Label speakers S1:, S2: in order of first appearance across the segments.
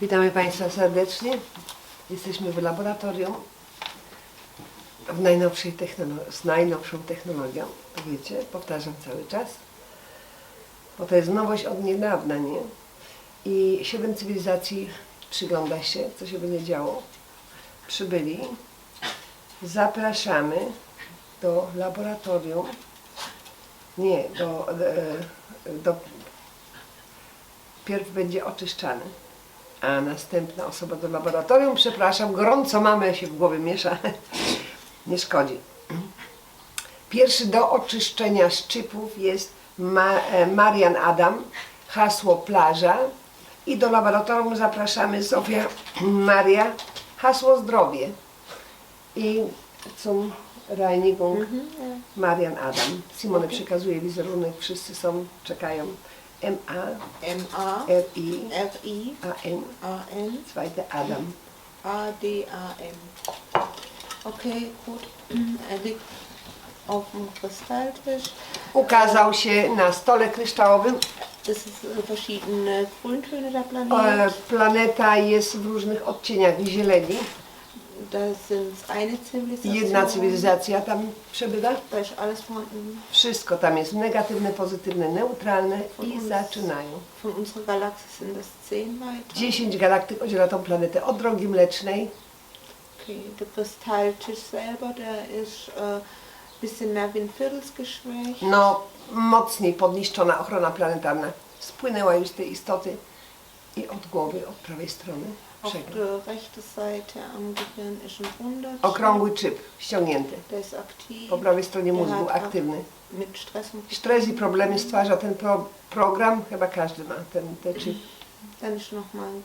S1: Witamy Państwa serdecznie. Jesteśmy w laboratorium w najnowszej z najnowszą technologią. Wiecie, powtarzam cały czas. Bo to jest nowość od niedawna, nie? I siedem cywilizacji przygląda się, co się będzie działo. Przybyli. Zapraszamy do laboratorium. Nie, do, e, do Pierw będzie oczyszczany, a następna osoba do laboratorium, przepraszam, gorąco mamy się w głowie miesza, nie szkodzi. Pierwszy do oczyszczenia szczypów jest Ma e, Marian Adam, hasło plaża i do laboratorium zapraszamy Zofia Maria, hasło zdrowie i zum Reinigung Marian Adam. Simone przekazuje wizerunek, wszyscy są, czekają. M-A
S2: M-A,
S1: R-I
S2: R-I,
S1: A-N,
S2: A-N,
S1: zweite Adam.
S2: A-D-A-M. Okay, gut. Er liegt auf dem Kristalltisch.
S1: Ukazał się na stole kryształowym.
S2: Das ist äh, verschiedene Grüntöne der
S1: E,
S2: Planet.
S1: Planeta jest w różnych odcieniach zieleni.
S2: Das sind eine Zivilisation.
S1: Jedna cywilizacja tam przebywa.
S2: Da ist alles vorhanden.
S1: Wszystko tam jest negatywne, pozytywne, neutralne i zaczynają.
S2: Von unserer Galaxie sind das zehn weiter.
S1: 10 galaktyk oddziela tą planetę od drogi mlecznej.
S2: Okay, der Kristalltisch selber, der ist äh, bisschen mehr wie ein Viertelsgeschwächt.
S1: No, mocniej podniszczona ochrona planetarna. Spłynęła już z tej istoty i od głowy, od prawej strony.
S2: Auf
S1: Przegląd.
S2: der rechten Seite am Gehirn ist ein runder
S1: Okrągły czyp ściągnięty.
S2: Der ist aktiv.
S1: Po prawej stronie
S2: Der
S1: mózgu
S2: hat auch
S1: aktywny.
S2: Mit Stress und
S1: Stres i problemy stwarza ten pro, program, chyba każdy ma ten, ten chip.
S2: Dann ist noch mal ein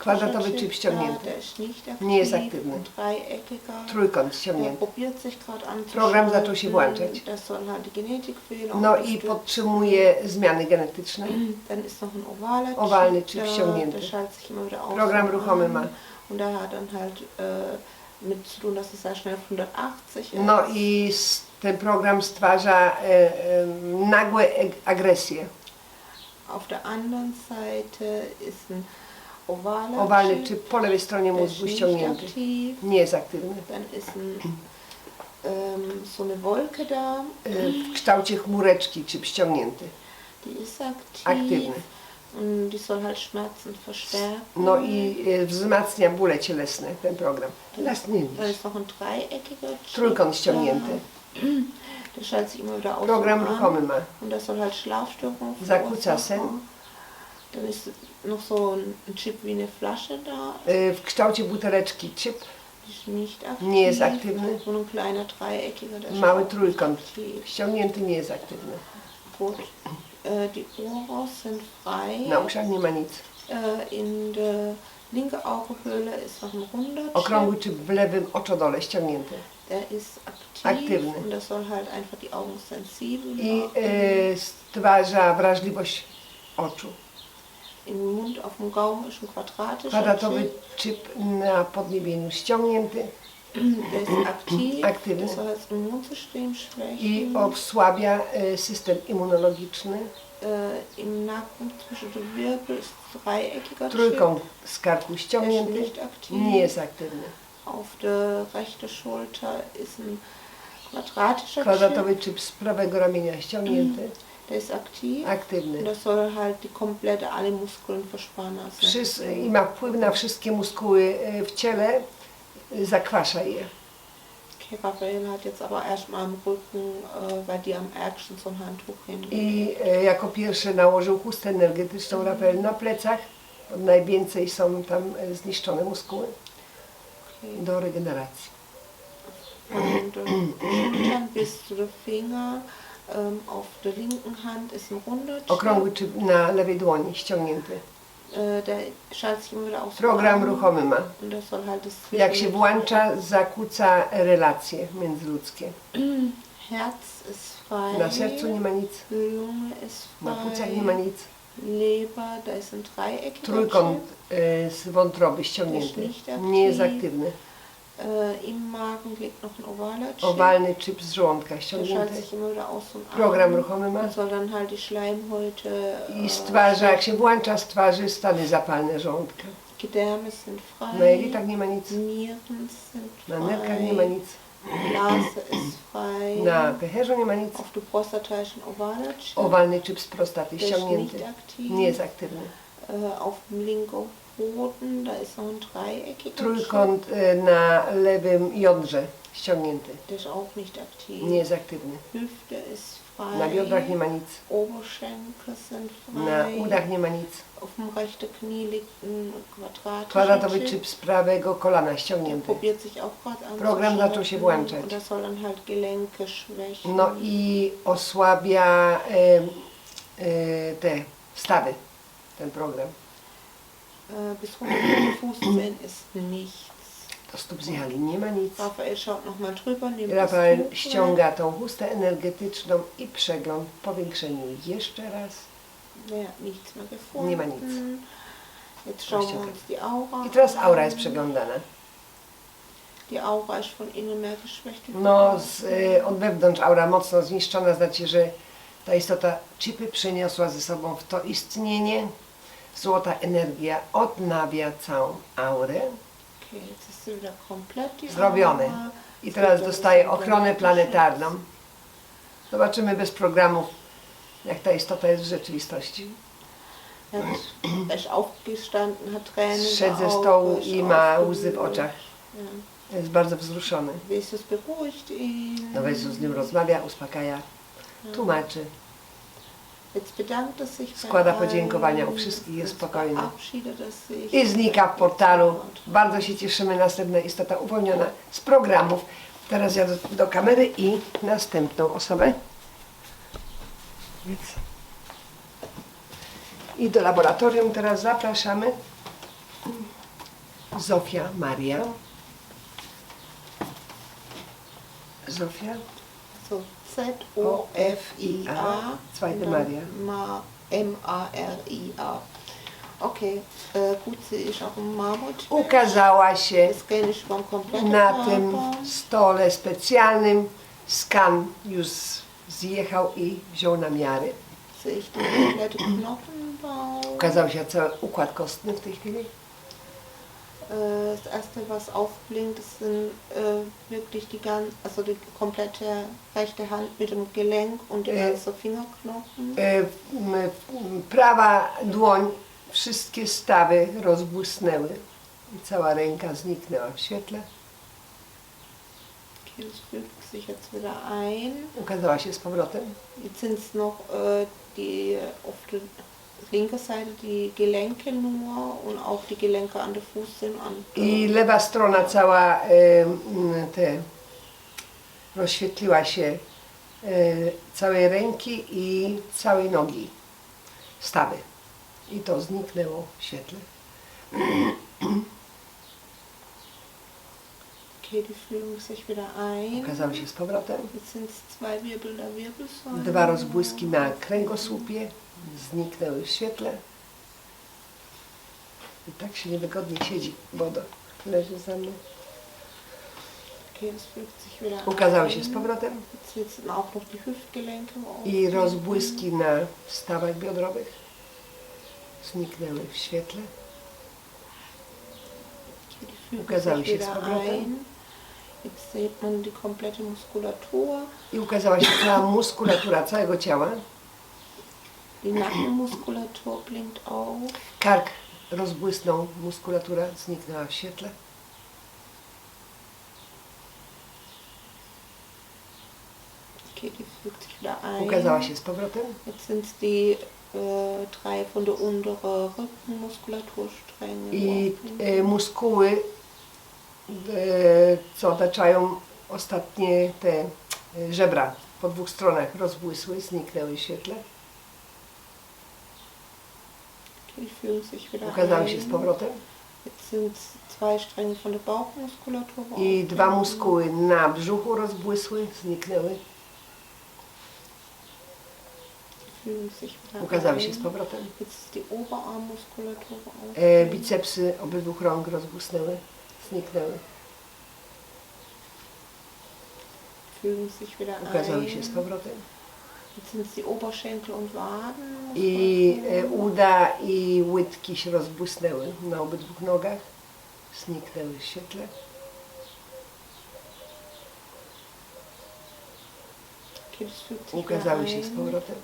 S1: Quadratowy chip
S2: da,
S1: ściągnięty.
S2: der ist nicht aktiv.
S1: Nie jest aktywny.
S2: Dreieckiger.
S1: Trójkąt
S2: Der
S1: ściągnięty.
S2: probiert sich gerade an
S1: Program zaczął się włączać.
S2: Das soll halt die Genetikfehler
S1: No i podtrzymuje zmiany genetyczne.
S2: Dann ist noch ein ovaler
S1: Owalny
S2: Chip,
S1: ściągnięty.
S2: der schaltet sich immer wieder auf.
S1: Program ruchomy ma.
S2: Und der hat dann halt äh, mit zu tun, dass es sehr schnell auf 180 ist.
S1: No i s- ten program stwarza e, e, nagłe ag- agresje.
S2: Auf der anderen Seite ist ein ovaler
S1: Owalny czyp po lewej stronie
S2: der ist
S1: mózgu
S2: nicht
S1: ściągnięty.
S2: aktiv.
S1: Nie jest aktywny.
S2: Dann ist ein, ähm, so eine Wolke da,
S1: E, W kształcie chmureczki czyp ściągnięty.
S2: die ist aktiv.
S1: Aktywny.
S2: Und die soll halt Schmerzen verstärken.
S1: No i e, wzmacnia bóle cielesne ten program. Teraz nie
S2: Da ist noch ein dreieckiger
S1: Trójkąt ściągnięty.
S2: Da. Der schaltet sich immer wieder aus
S1: Program
S2: und an.
S1: ruchomy ma.
S2: Und das soll halt Schlafstörungen verursachen. Dann ist noch so ein Chip wie eine Flasche da.
S1: W kształcie buteleczki
S2: aktiv.
S1: Nie jest aktywny. Mały trójkąt. Ściągnięty nie jest aktywny.
S2: Gut. Äh, die Ohren sind frei.
S1: Na uszach nie ma nic.
S2: Äh, in der linke Augenhöhle ist noch ein runder Chip.
S1: Okrągły czyp w lewym oczodole ściągnięty.
S2: Der ist aktiv.
S1: Aktywny.
S2: Und das soll halt einfach die Augen sensibel
S1: I
S2: machen.
S1: e, stwarza wrażliwość oczu.
S2: Im Mund auf dem Gaumen ist ein quadratischer
S1: Kwadratowy
S2: Chip.
S1: na podniebieniu ściągnięty
S2: Der ist aktiv.
S1: Aktywny.
S2: Das soll das Immunsystem schwächen.
S1: i osłabia e, system immunologiczny.
S2: Äh, Im Nacken zwischen den Wirbel ist ein dreieckiger
S1: Trójkąt z karku
S2: Chip. Der ist
S1: ściągnięty
S2: nicht aktiv.
S1: nie jest aktywny.
S2: Auf der rechten Schulter ist ein quadratischer
S1: Kwadratowy
S2: Chip.
S1: z prawego ramienia ściągnięty,
S2: Der ist aktiv.
S1: Aktywny.
S2: das soll halt die komplette, alle Muskeln verspannen
S1: I ma wpływ na wszystkie muskuły e, w ciele, e, zakwasza je.
S2: Okay, Raphael hat jetzt aber erstmal am Rücken, äh, weil die am ärgsten so ein Handtuch.
S1: I e, jako pierwszy nałożył chustę energetyczną Rafael na plecach. bo Najwięcej są tam e, zniszczone muskuły. Do regeneracji.
S2: Schultern bis zu den Finger. Ähm, auf der linken Hand ist ein runder.
S1: Okrągły czyp na lewej dłoni ściągnięty.
S2: Äh.
S1: Program ruchomy ma. Jak się włącza, zakłóca relacje międzyludzkie. Na sercu nie ma nic, na płucach nie ma nic.
S2: Leber, da ist ein dreieckiger
S1: Trójkąt
S2: Chip.
S1: e, z wątroby ściągnięty. Nie jest aktywny.
S2: Äh, Im Magen liegt noch ein ovaler Chip.
S1: Owalny czyp z żołądka
S2: Der
S1: ściągnięty.
S2: sich immer wieder aus und an.
S1: Program ruchomy ma.
S2: Und soll dann halt die Schleimhäute
S1: I
S2: äh,
S1: stwarza, jak się włącza, stwarzy stany zapalne żołądka.
S2: Gedärme sind frei.
S1: Na jelitach nie ma nic,
S2: Nieren sind
S1: na nerkach nie ma
S2: frei.
S1: nic,
S2: Ist frei.
S1: na pęcherzu nie ma nic.
S2: Auf ist ein ovaler Chip.
S1: Owalny z prostaty
S2: Der ist nicht
S1: ściągnięty,
S2: aktiv.
S1: nie jest aktywny.
S2: Äh, auf dem linken da ist noch ein dreieckiger Chip.
S1: Trójkąt e, na lewym jądrze ściągnięty,
S2: Der ist auch nicht aktiv.
S1: nie jest aktywny.
S2: Hüfte ist frei.
S1: Na biodrach nie ma nic,
S2: Oberschenkel sind
S1: na
S2: frei.
S1: udach nie ma nic.
S2: Auf dem rechten Knie liegt ein quadratischer
S1: Kwadratowy
S2: Chip.
S1: z prawego kolana ściągnięty.
S2: probiert sich auch gerade an.
S1: Program zaczął się włączać.
S2: Das soll dann halt Gelenke schwächen.
S1: No i osłabia e, e, te stawy, ten program.
S2: Äh, bis 100 Fußzehen ist nichts.
S1: Do stóp zjechali nie ma nic.
S2: Rafael schaut nochmal drüber, nimmt
S1: Rafael
S2: das Tuch
S1: ściąga tą chustę energetyczną i przegląd, powiększenie jeszcze raz.
S2: nichts mehr gefunden.
S1: Nie ma nic.
S2: Jetzt schauen wir
S1: Właśnie
S2: uns die Aura
S1: I teraz aura jest przeglądana.
S2: Die Aura ist von innen mehr geschwächt. wie von
S1: No, z, e, od wewnątrz aura mocno zniszczona, znaczy, że ta istota chipy przeniosła ze sobą w to istnienie. Złota energia odnawia całą aurę.
S2: Aura.
S1: I teraz dostaje ochronę planetarną. Zobaczymy bez programów, jak ta istota jest w rzeczywistości. Szedł ze stołu i ma łzy w oczach. Jest bardzo wzruszony. No Jezus z nim rozmawia, uspokaja, tłumaczy.
S2: Jetzt bedankt er sich bei
S1: Składa podziękowania u wszystkich, jest spokojny. I znika w portalu. Bardzo się cieszymy. Następna istota uwolniona z programów. Teraz ja do, do kamery i następną osobę. I do laboratorium teraz zapraszamy. Zofia Maria. Zofia.
S2: Z-O-F-I-A.
S1: Zweite Maria.
S2: Ma- M-A-R-I-A. Okay, gut, sie ist auch Marmortyp.
S1: Ukazała się na tym stole specjalnym. Skan już zjechał i wziął na miary.
S2: Knochenbau.
S1: Ukazał się cały układ kostny w tej chwili.
S2: Äh, Das erste, was aufblinkt, das sind äh, wirklich die ganz, also die komplette rechte Hand mit dem Gelenk und die
S1: Äh.
S2: ganzen Fingerknochen.
S1: E, m, m, Prawa dłoń, wszystkie stawy rozbłysnęły cała ręka zniknęła w świetle.
S2: Okay, das fügt sich jetzt wieder ein.
S1: Ukazała się z powrotem.
S2: Jetzt sind es noch äh, die auf der linken Seite die Gelenke nur und auch die Gelenke an der Fußsohle an.
S1: I lewa strona cała e, te, rozświetliła się e, całej ręki i całej nogi. Stawy. I to zniknęło w świetle.
S2: Okay, die fügen sich wieder ein.
S1: Ukazały się z powrotem.
S2: Jetzt sind es zwei Wirbel der Wirbelsäule.
S1: Dwa rozbłyski na kręgosłupie zniknęły w świetle. I tak się niewygodnie siedzi, bo do, leży za mną. Ukazały się z powrotem i rozbłyski na stawach biodrowych zniknęły w świetle. Ukazały się z powrotem.
S2: Jetzt sieht man die komplette Muskulatur.
S1: I ukazała się cała muskulatura całego ciała.
S2: Die Nackenmuskulatur blinkt auf.
S1: Kark rozbłysnął, muskulatura zniknęła w świetle.
S2: Okay, die fügt sich wieder ein.
S1: Ukazała się z powrotem.
S2: Jetzt sind es die äh, drei von der unteren Rückenmuskulaturstränge.
S1: I e, muskuły, co otaczają ostatnie te e, żebra po dwóch stronach rozbłysły, zniknęły w świetle. Ukazały się z powrotem. I dwa muskuły na brzuchu rozbłysły, zniknęły. Ukazały się z powrotem. E, bicepsy obydwu rąk rozbłysnęły, zniknęły. Ukazały się z powrotem. I e, uda i łydki się rozbłysnęły na obydwu nogach. Zniknęły w świetle. Ukazały się z powrotem.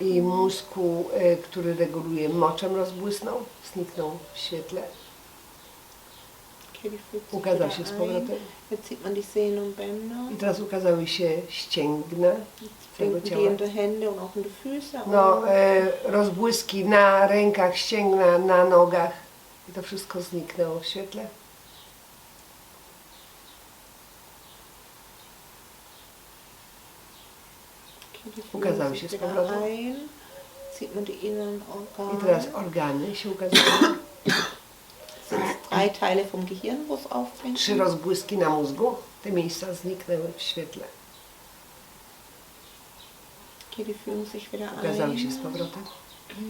S1: I mózgu, e, który reguluje moczem rozbłysnął. Zniknął w świetle.
S2: Okay, die fügt sich
S1: Ukazał się z powrotem. I teraz ukazały się ścięgna
S2: die
S1: ciała. No, e, rozbłyski na rękach, ścięgna na nogach. I to wszystko zniknęło w świetle. Ukazały się z powrotem. I teraz organy się ukazały.
S2: Drei Teile vom Gehirn, wo es aufblinkt.
S1: Trzy rozbłyski na mózgu. Te miejsca zniknęły w świetle.
S2: Okay, die fügen sich wieder
S1: Ukazały się z
S2: ein.
S1: powrotem.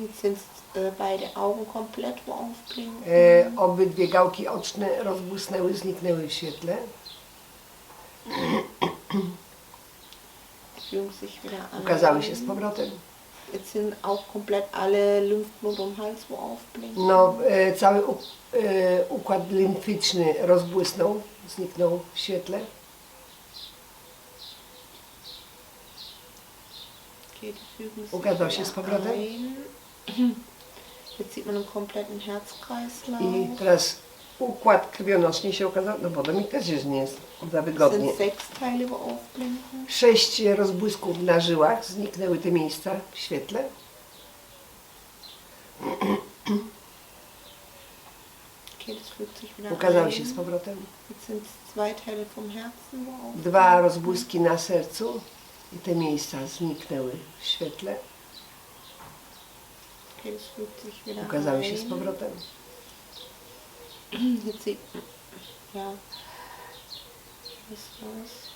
S2: Jetzt sind äh, beide Augen komplett, wo aufblinken.
S1: E, obydwie gałki oczne rozbłysnęły, zniknęły w świetle.
S2: fügen sich wieder ein.
S1: Ukazały się z powrotem.
S2: Jetzt sind auch komplett alle Lymphknoten im Hals, wo aufblinken.
S1: No, e, cały u, e, układ limfyczny rozbłysnął, zniknął w świetle.
S2: Okay, die fügen sich
S1: Ukazał się
S2: wieder
S1: z powrotem.
S2: ein. Jetzt sieht man einen kompletten Herzkreislauf.
S1: I teraz układ krwionośny się ukazał, no bo to mi też jest nie jest za wygodnie. Sześć rozbłysków na żyłach, zniknęły te miejsca w świetle. Ukazały się z powrotem. Dwa rozbłyski na sercu i te miejsca zniknęły w świetle. Ukazały się z powrotem.
S2: Jetzt sieht ja, was war's?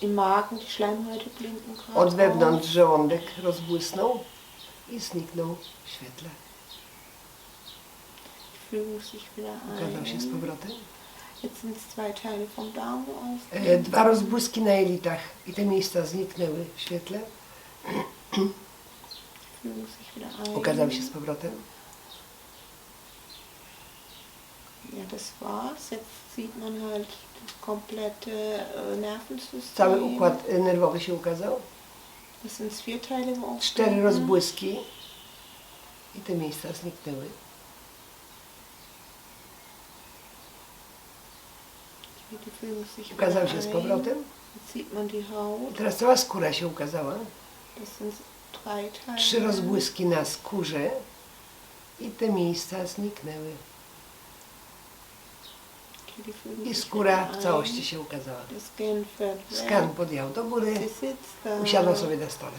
S2: Im Magen die Schleimhäute blinken gerade.
S1: Od wewnątrz żołądek rozbłysnął i zniknął w świetle.
S2: Fügen sich wieder
S1: Ukazał się z
S2: ein.
S1: powrotem.
S2: Jetzt sind es zwei Teile vom Darm, wo
S1: E. Dwa rozbłyski na jelitach i te miejsca zniknęły w świetle.
S2: Fügen sich wieder ein.
S1: Się z powrotem.
S2: Ja, das war's. Jetzt sieht man halt das komplette äh, Nervensystem.
S1: Cały układ nerwowy się ukazał.
S2: Das sind vier Teile, wo
S1: Cztery rozbłyski i te miejsca zniknęły.
S2: Wieder
S1: się z powrotem. I teraz cała skóra się ukazała.
S2: Teile.
S1: Trzy rozbłyski na skórze i te miejsca zniknęły. I skóra w całości się ukazała. Skan podjął do góry, usiadła sobie na stole.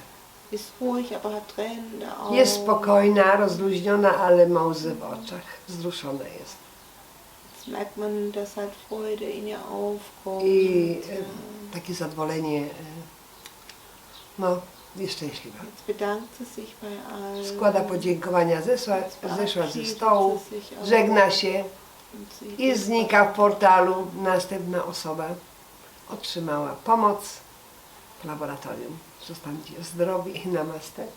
S1: Jest spokojna, rozluźniona, ale ma łzy w oczach. Wzruszona jest. I e, takie zadowolenie, e, no, jest szczęśliwa. Składa podziękowania, zeszła, zeszła ze stołu, żegna się i znika w portalu. Następna osoba otrzymała pomoc w laboratorium. Zostańcie zdrowi i namaste.